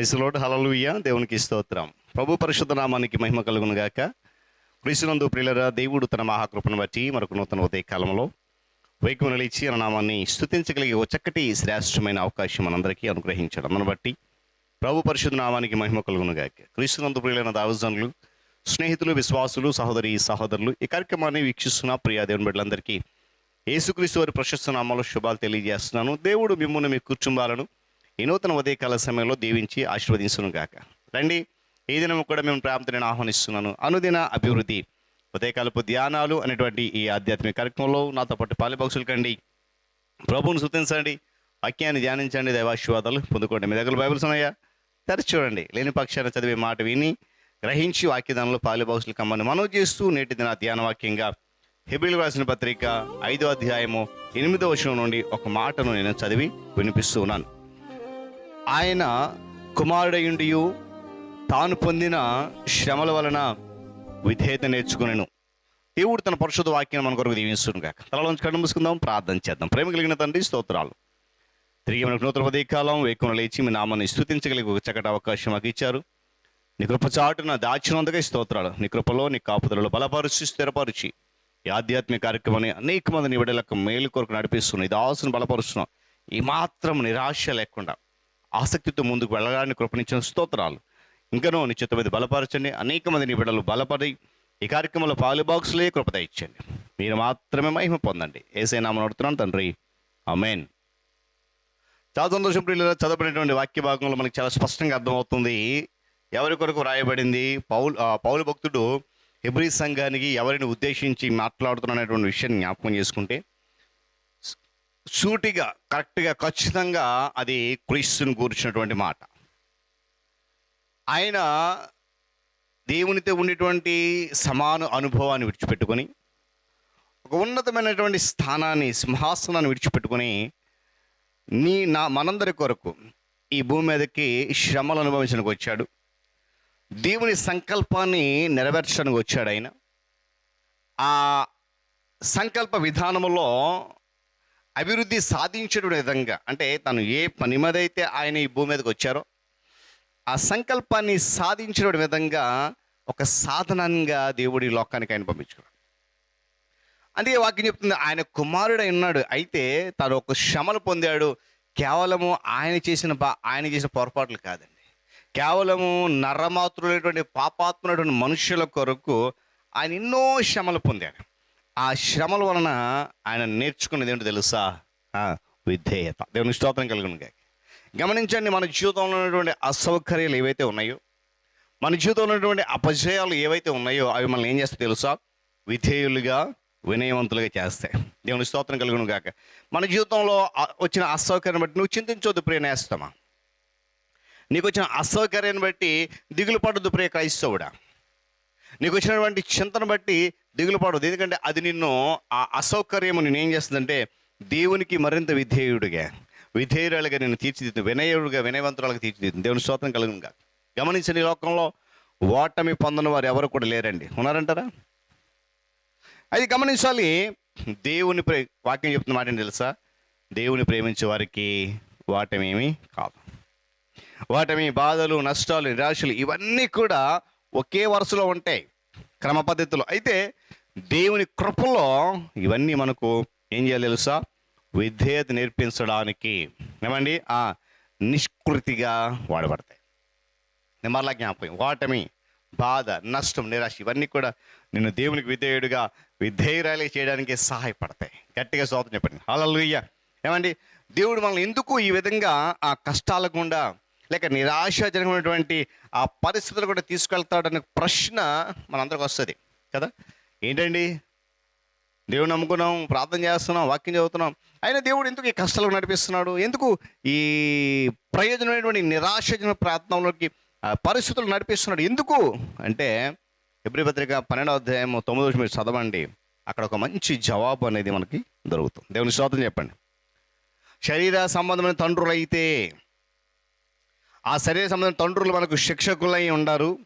ప్రైసులోడ్ hallelujah దేవునికి స్తోత్రం. ప్రభు పరిశుద్ధ నామానికి మహిమ కలుగును గాక. క్రీస్తునందు ప్రియులరా దేవుడు తన మహాకృపను బట్టి మరొక నూతన ఉదయ కాలంలో వైకును నిలిచి అన్న నామాన్ని స్థుతించగలిగే ఒక చక్కటి శ్రేష్టమైన అవకాశం మనందరికీ అనుగ్రహించడం. మన బట్టి ప్రభు పరిశుద్ధ నామానికి మహిమ కలుగును గాక. క్రీస్తునందు ప్రియులైన దావజనులు స్నేహితులు విశ్వాసులు సహోదరి సహోదరులు ఈ కార్యక్రమాన్ని వీక్షిస్తున్న ప్రియా దేవుని బిడ్డలందరికీ యేసుక్రీస్తు వారి ప్రశస్త నామాలో శుభాలు తెలియజేస్తున్నాను. దేవుడు మిమ్మల్ని మీ కుటుంబాలను ఈ నూతన ఉదయకాల సమయంలో దీవించి ఆశీర్వదించును గాక రండి ఈ దినం కూడా మేము ప్రాంతాన్ని ఆహ్వానిస్తున్నాను. అనుదిన అభివృద్ధి ఉదయకాలపు ధ్యానాలు అనేటువంటి ఈ ఆధ్యాత్మిక కార్యక్రమంలో నాతో పాటు పాలిపక్షులు కండి. ప్రభువును సృతించండి వాక్యాన్ని ధ్యానించండి దైవాశీర్వాదాలు పొందుకోండి. మీ దగ్గర బైబిల్స్ ఉన్నాయా? తెరచి చూడండి లేని పక్షాన్ని చదివే మాట విని గ్రహించి వాక్యదానంలో పాలిబాక్సులు కమ్మని మనం చేస్తూ నేటి దిన ధ్యాన వాక్యంగా హెబిల్ రాసిన పత్రిక ఐదో అధ్యాయము ఎనిమిదో వచనం నుండి ఒక మాటను నేను చదివి వినిపిస్తూ ఉన్నాను. ఆయన కుమారుడయుండియు తాను పొందిన శ్రమల వలన విధేయత నేర్చుకునేను. దేవుడు తన పరిశుద్ధ వాక్యం మన కొరకు దీవిస్తుంది కాక తలలోంచి కళ్ళు మూసుకుందాం ప్రార్థన చేద్దాం. ప్రేమ కలిగిన తండ్రి స్తోత్రాలు. తిరిగి మనకు నూతన ఉదయకాలం వేకున లేచి మీ నామాన్ని స్థుతించగలిగే ఒక చక్కటి అవకాశం మాకు ఇచ్చారు. నీ కృప చాటున దాచినందుకే స్తోత్రాలు. నీ కృపలో నీ కాపుదలలో బలపరిచి స్థిరపరిచి ఈ ఆధ్యాత్మిక కార్యక్రమాన్ని అనేక మంది నీ బిడ్డలకు మేలు కొరకు నడిపిస్తున్నాం ఈ దాసును బలపరుస్తున్నాం ఈ మాత్రం నిరాశ లేకుండా ఆసక్తితో ముందుకు వెళ్ళడానికి కృపణించిన స్తోత్రాలు. ఇంకనూ నిశ్చిత మీద బలపరచండి. అనేక మంది నీ బిడ్డలు బలపడి ఈ కార్యక్రమంలో పాలు బాక్సులే కృపత ఇచ్చండి మీరు మాత్రమే మహిమ పొందండి. ఏసై నామం నడుతున్నాను తండ్రి. అమేన్ చాలా సంతోషం ప్రియుల చదవబడినటువంటి వాక్య భాగంలో మనకి చాలా స్పష్టంగా అర్థమవుతుంది. ఎవరి కొరకు రాయబడింది? పౌలు పౌలు భక్తుడు హెబ్రీ సంఘానికి ఎవరిని ఉద్దేశించి మాట్లాడుతున్నటువంటి విషయాన్ని జ్ఞాపకం చేసుకుంటే సూటిగా కరెక్ట్గా ఖచ్చితంగా అది క్రీస్తుని కూర్చున్నటువంటి మాట. ఆయన దేవునితో ఉండేటువంటి సమాన అనుభవాన్ని విడిచిపెట్టుకొని ఒక ఉన్నతమైనటువంటి స్థానాన్ని సింహాసనాన్ని విడిచిపెట్టుకొని నీ నా మనందరి కొరకు ఈ భూమి మీదకి శ్రమలు అనుభవించడానికి వచ్చాడు. దేవుని సంకల్పాన్ని నెరవేర్చడానికి వచ్చాడు ఆయన. ఆ సంకల్ప విధానంలో అభివృద్ధి సాధించడం విధంగా అంటే తను ఏ పని మీద అయితే ఆయన ఈ భూమి మీదకి వచ్చారో ఆ సంకల్పాన్ని సాధించిన విధంగా ఒక సాధనంగా దేవుడి లోకానికి ఆయన పంపించుకున్నాడు. అందుకే వాక్యం చెప్తుంది ఆయన కుమారుడై ఉన్నాడు. అయితే తను ఒక శ్రమలు పొందాడు. కేవలము ఆయన చేసిన బా ఆయన చేసిన పొరపాట్లు కాదండి. కేవలము నరమాతృలైనటువంటి పాపాత్మైనటువంటి మనుషుల కొరకు ఆయన ఎన్నో శ్రమలు పొందాడు. ఆ శ్రమల వలన ఆయన నేర్చుకునేది ఏంటో తెలుసా? విధేయత. దేవుని స్తోత్రం కలుగును గమనించండి మన జీవితంలో ఉన్నటువంటి అసౌకర్యాలు ఏవైతే ఉన్నాయో మన జీవితంలో ఉన్నటువంటి అపజయాలు ఏవైతే ఉన్నాయో అవి మనల్ని ఏం చేస్తాయి తెలుసా? విధేయులుగా వినయవంతులుగా చేస్తాయి. దేవుని స్తోత్రం కలుగును గాక. మన జీవితంలో వచ్చిన అసౌకర్యం బట్టి నువ్వు చింతించొద్దు ప్రియ నేస్తమా? నీకు వచ్చిన అసౌకర్యాన్ని బట్టి దిగులు పడద్దు ప్రియ క్రైస్తవుడా? నీకు వచ్చినటువంటి చింతను బట్టి దిగులు పడదు ఎందుకంటే అది నిన్ను ఆ అసౌకర్యము నేను ఏం చేస్తుందంటే దేవునికి మరింత విధేయుడిగా విధేయురాలుగా నేను తీర్చిదిద్దు వినయుడుగా వినయవంతురాలుగా తీర్చిదిద్దు దేవుని స్తోత్రం కలుగునుగా గమనించండి ఈ లోకంలో ఓటమి పొందని వారు ఎవరు కూడా లేరండి. ఉన్నారంటారా? అది గమనించాలి దేవుని ప్రే వాక్యం చెప్తున్న మాట ఏంటి తెలుసా? దేవుని ప్రేమించే వారికి వాటమేమి కాదు. వాటమి బాధలు నష్టాలు నిరాశలు ఇవన్నీ కూడా ఒకే వరుసలో ఉంటాయి. క్రమ పద్ధతిలో అయితే దేవుని కృపలో ఇవన్నీ మనకు ఏం చేయాలి తెలుసా? విధేయత నేర్పించడానికి. ఏమండి? ఆ నిష్కృతిగా వాడబడతాయి. నేను మరలా జ్ఞాపకం. వాటమి బాధ నష్టం నిరాశ ఇవన్నీ కూడా నిన్ను దేవునికి విధేయుడిగా విధేయురాలి చేయడానికి సహాయపడతాయి. గట్టిగా శోతం చెప్పండి. హల్లెలూయా. ఏమండి? దేవుడు మనల్ని ఎందుకు ఈ విధంగా ఆ కష్టాల గుండా లేక నిరాశాజనకమైనటువంటి ఆ పరిస్థితులు కూడా తీసుకెళ్తాడనే ప్రశ్న మనందరికి వస్తుంది కదా? ఏంటండి? దేవుడు నమ్ముకున్నాం ప్రార్థన చేస్తున్నాం వాక్యం చదువుతున్నాం. అయినా దేవుడు ఎందుకు ఈ కష్టాలకు నడిపిస్తున్నాడు? ఎందుకు ఈ ప్రయోజనమైనటువంటి నిరాశజన ప్రార్థనలోకి ఆ పరిస్థితులు నడిపిస్తున్నాడు? ఎందుకు? అంటే ఎబ్రి పత్రిక పన్నెండవ అధ్యాయం తొమ్మిదో మీరు చదవండి. అక్కడ ఒక మంచి జవాబు అనేది మనకి దొరుకుతుంది. దేవుని స్తోత్రం చెప్పండి. శరీర సంబంధమైన తండ్రులు అయితే ఆ శరీర సంబంధం తండ్రులు మనకు శిక్షకులై ఉండారు.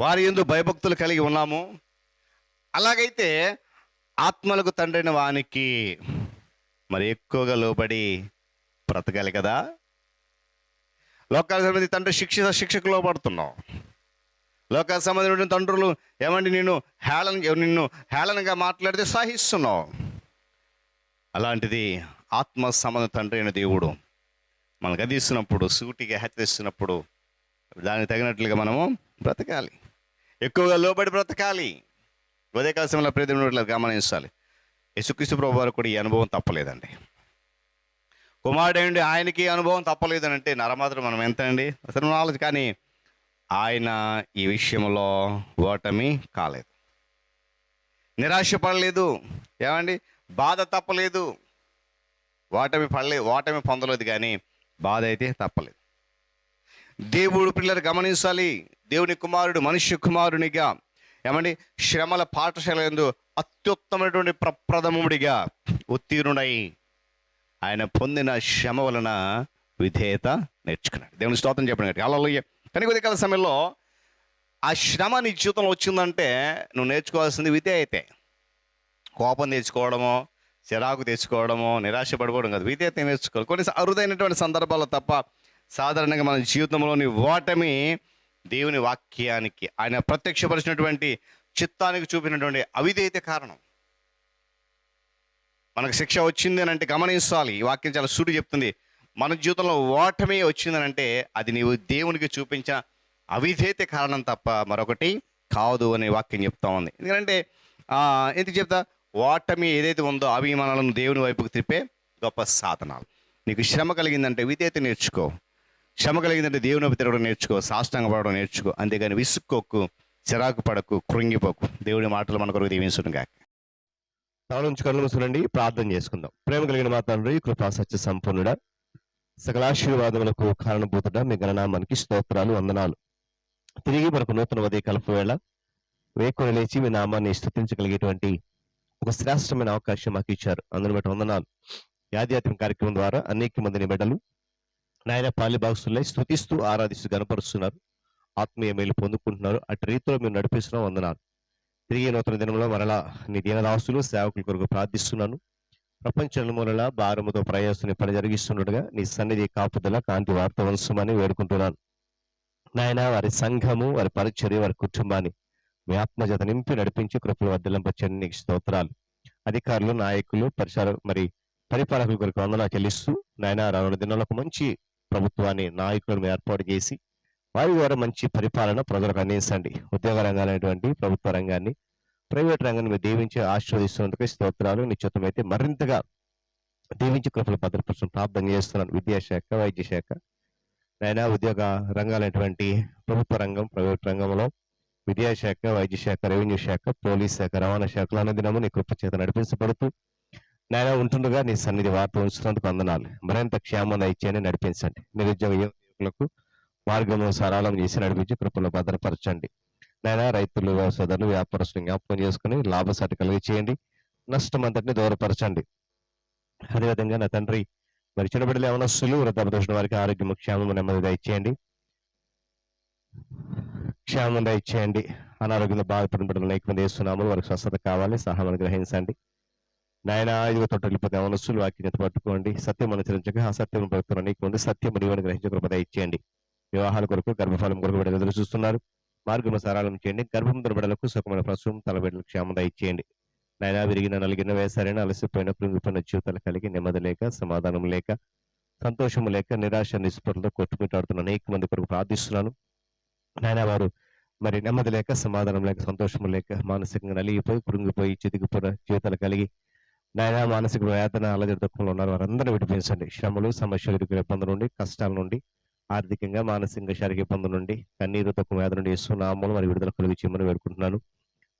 వారి ఎందు భయభక్తులు కలిగి ఉన్నాము. అలాగైతే ఆత్మలకు తండ్రైన వానికి మరి ఎక్కువగా లోబడి బ్రతకాలి కదా. లోకాల సంబంధించి తండ్రి శిక్ష శిక్షకు లోపడుతున్నావు లోకాల సంబంధించిన తండ్రులు ఏమండి నేను హేళన నిన్ను హేళనగా మాట్లాడితే సహిస్తున్నావు. అలాంటిది ఆత్మ సంబంధ తండ్రి అయిన దేవుడు మనకు అందిస్తున్నప్పుడు సూటిగా హెచ్చరిస్తున్నప్పుడు దానికి తగినట్లుగా మనము బ్రతకాలి. ఎక్కువగా లోబడి బ్రతకాలి. ఉదయకాల సమయంలో ప్రతి గమనించాలి. యేసుక్రీస్తు ప్రభు వారు కూడా ఈ అనుభవం తప్పలేదండి. కుమారుడు ఆయనకి అనుభవం తప్పలేదని అంటే నరమాత్రం మనం ఎంత అండి అసలు నాలెడ్జ్ కానీ ఆయన ఈ విషయంలో ఓటమి కాలేదు. నిరాశ పడలేదు ఏమండి? బాధ తప్పలేదు. ఓటమి పడలే ఓటమి పొందలేదు కానీ బాధ అయితే తప్పలేదు. దేవుడు పిల్లలు గమనించాలి. దేవుని కుమారుడు మనుష్య కుమారునిగా ఏమండి శ్రమల పాఠశాల ఎందు అత్యుత్తమైనటువంటి ప్రప్రథముడిగా ఉత్తీర్ణుడై ఆయన పొందిన శ్రమ వలన విధేయత నేర్చుకున్నాడు. దేవుని స్తోత్రం చెప్పడం గట్టి అలా కానీ కొద్ది కాల సమయంలో ఆ శ్రమ నీ జీవితంలో వచ్చిందంటే నువ్వు నేర్చుకోవాల్సింది విధేయతే. కోపం నేర్చుకోవడమో చిరాకు తెచ్చుకోవడము నిరాశ పడిపోవడం కాదు విధేయత నేర్చుకోవాలి కొన్ని అరుదైనటువంటి సందర్భాల్లో తప్ప సాధారణంగా మన జీవితంలోని ఓటమి దేవుని వాక్యానికి ఆయన ప్రత్యక్షపరిచినటువంటి చిత్తానికి చూపినటువంటి అవిధేయత కారణం. మనకు శిక్ష వచ్చింది అని అంటే గమనించాలి. ఈ వాక్యం చాలా సూటి చెప్తుంది. మన జీవితంలో ఓటమి వచ్చిందని అంటే అది నీవు దేవునికి చూపించిన అవిధేయత కారణం తప్ప మరొకటి కాదు అనే వాక్యం చెప్తా ఉంది. ఎందుకంటే ఎందుకు చెప్తా? ఓటమి ఏదైతే ఉందో అభిమానాలను దేవుని వైపుకు తిప్పే గొప్ప సాధనాలు. నీకు శ్రమ కలిగిందంటే విధేయత నేర్చుకో. శ్రమ కలిగిందంటే దేవుని వైపు తిరగడం నేర్చుకో సాష్టంగా పడడం నేర్చుకో. అంతేగాని విసుక్కోకు చిరాకు పడకు కృంగిపోకు. దేవుడి మాటలు మన కొరకు దీవించుగా తల నుంచి కళ్ళు మూసుకునండి ప్రార్థన చేసుకుందాం. ప్రేమ కలిగిన మా తండ్రి కృపా సత్య సంపన్నుడ సకలాశీర్వాదములకు కారణభూతుడ మీ గణనామానికి స్తోత్రాలు వందనాలు. తిరిగి మనకు నూతన ఉదయ కలుపు వేళ వేకుని లేచి మీ నామాన్ని స్థుతించగలిగేటువంటి ఒక శ్రేష్టమైన అవకాశం మాకు ఇచ్చారు. అందుని బట్టి వందనాలు. ఈ కార్యక్రమం ద్వారా అనేక మందిని బిడ్డలు నాయన పాలిభాగస్తులై స్థుతిస్తూ ఆరాధిస్తూ గనపరుస్తున్నారు. ఆత్మీయ మేలు పొందుకుంటున్నారు. అటు రీతిలో మీరు నడిపిస్తున్నాం వందనాలు. తిరిగి నూతన దినంలో మరలా నీ దీనదాసులు సేవకుల కొరకు ప్రార్థిస్తున్నాను. ప్రపంచంలో మూలల భారముతో ప్రయాసని పని జరిగిస్తుండగా నీ సన్నిధి కాపుదల కాంతి వార్త వంశమని వేడుకుంటున్నాను. నాయన వారి సంఘము వారి పరిచర్య వారి కుటుంబాన్ని మీ ఆత్మజత నింపి నడిపించి కృపలు వద్దలంపచ్చని నీకు స్తోత్రాలు. అధికారులు నాయకులు పరిసర మరి పరిపాలకుల కొరకు వందన చెల్లిస్తూ నాయన రానున్న దినాలకు ఒక మంచి ప్రభుత్వాన్ని నాయకులను ఏర్పాటు చేసి వారి ద్వారా మంచి పరిపాలన ప్రజలకు అందించండి. ఉద్యోగ రంగాలైనటువంటి ప్రభుత్వ రంగాన్ని ప్రైవేట్ రంగాన్ని మీరు దీవించి ఆశీర్వదిస్తున్నందుకు స్తోత్రాలు. నిశ్చితమైతే మరింతగా దీవించి కృపలు భద్రపరచడం ప్రార్థన చేస్తున్నాను. విద్యాశాఖ వైద్య శాఖ నైనా ఉద్యోగ రంగాలైనటువంటి ప్రభుత్వ రంగం ప్రైవేట్ రంగంలో విద్యాశాఖ వైద్య శాఖ రెవెన్యూ శాఖ పోలీస్ శాఖ రవాణా శాఖలు అన్నదినము నీ కృప చేత నడిపించబడుతూ నాయన ఉంటుండగా నీ సన్నిధి వార్త ఉంచినందుకు వందనాలు. మరింత క్షేమం ఇచ్చేయని నడిపించండి. నిరుద్యోగ యువకులకు మార్గము సరళం చేసి నడిపించి కృపలో భద్రపరచండి. నాయన రైతులు వ్యవసాయదారులు వ్యాపారస్తులు జ్ఞాపకం చేసుకుని లాభసాటి కలిగి చేయండి నష్టం అంతటిని దూరపరచండి. అదేవిధంగా నా తండ్రి మరి చిన్నబిడ్డలు ఏమైనా సులువు వృద్ధాపదోషణ వారికి ఆరోగ్యం క్షేమం నెమ్మది దయచేయండి. క్షేమం దయచేయండి. అనారోగ్యంలో బాధపడిన బిడ్డలు అనేక మంది వేస్తున్నాము వారికి స్వస్థత కావాలి సహాయం గ్రహించండి నాయన ఇదిగో తోట వెళ్ళిపోతే యవనస్తులు వాక్యం పట్టుకోండి. సత్యం అనుసరించక అసత్యం పడుతున్న అనేక మంది సత్యం నీవని గ్రహించే కృప దయచేయండి. వివాహాల కొరకు గర్భఫలం కొరకు బిడ్డలు ఎదురు చూస్తున్నారు. మార్గం సరళం చేయండి. గర్భం బిడ్డలకు సుఖమైన ప్రసవం తలబిడ్డలకు క్షేమం దయచేయండి. నాయన విరిగిన నలిగిన వేసారైన అలసిపోయిన కృంగిపోయిన జీవితాలు కలిగి నెమ్మది లేక సమాధానం లేక సంతోషం లేక నిరాశ నిస్పృహలతో కొట్టుమిట్టాడుతున్న అనేక మంది కొరకు ప్రార్థిస్తున్నాను. నాయన వారు మరి నెమ్మది లేక సమాధానం లేక సంతోషం లేక మానసికంగా నలిగిపోయి పురుంగిపోయి చితికిపోయిన జీవితాలు కలిగి నాయన మానసిక వేదన అలజడి దుఃఖంలో ఉన్నారు వారందరూ విడిపించండి. శ్రమలు సమస్యలు ఎదుర్కొనే ఇబ్బందుల నుండి కష్టాల నుండి ఆర్థికంగా మానసికంగా శారీరక ఇబ్బందుల నుండి కన్నీరు తక్కువ వేదన నుండి ఇస్తున్నాము మరి విడుదల కలిగి చేయమని వేడుకుంటున్నాను.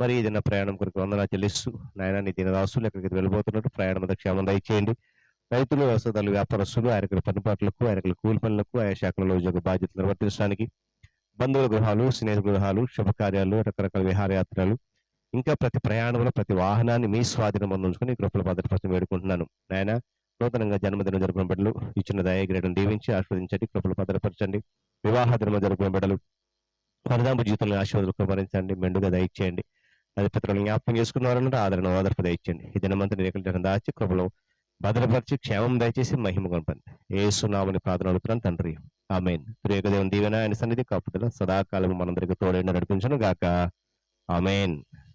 మరి ఏదైనా ప్రయాణం కొరకు వందనా చెల్లిస్తూ నాయన నీ దీని రాసులు ఎక్కడికి వెళ్ళిపోతున్నట్టు ప్రయాణం అంతా క్షేమం దయచేయండి. రైతులు వ్యవసాయదారులు వ్యాపారస్తులు ఆయనకుల పనిపాట్లకు ఆయనకుల కూలి పనులకు ఆయా శాఖలలో ఉద్యోగ బాధ్యతలు నిర్వర్తించడానికి బంధువుల గృహాలు స్నేహితుల గృహాలు శుభకార్యాలు రకరకాల విహారయాత్రలు ఇంకా ప్రతి ప్రయాణంలో ప్రతి వాహనాన్ని మీ స్వాధీనం ఉంచుకుని కృపల భద్రపరచడం వేడుకుంటున్నాను. నాయన నూతనంగా జన్మదినం జరుపుకున్న బిడ్డలు ఇచ్చిన దయగ్రేడం దీవించి ఆస్వాదించండి కృపలు భద్రపరచండి వివాహ దినం జరుపుకున్న బిడ్డలు పరిదాంపు జీవితంలో ఆశీర్వాదాలు కుమరించండి మెండుగా దయచేయండి. అది పితరులు జ్ఞాపకం చేసుకున్నారన్నట్టు ఆదరణ ఓదర్పు దయచేయండి. ఈ దినమంతా రేఖలు దాచి కృపలో భద్రపరిచి క్షేమం దయచేసి మహిమ కొనపండి ఏ సునామని ప్రార్థన అడుగుతున్నాను తండ్రి. ఆమెన్. ప్రియక దీవెన ఆయన సన్నిధి కాపుదల సదాకాలం మనందరికీ తోడైన నడిపించను గాక. ఆమెన్.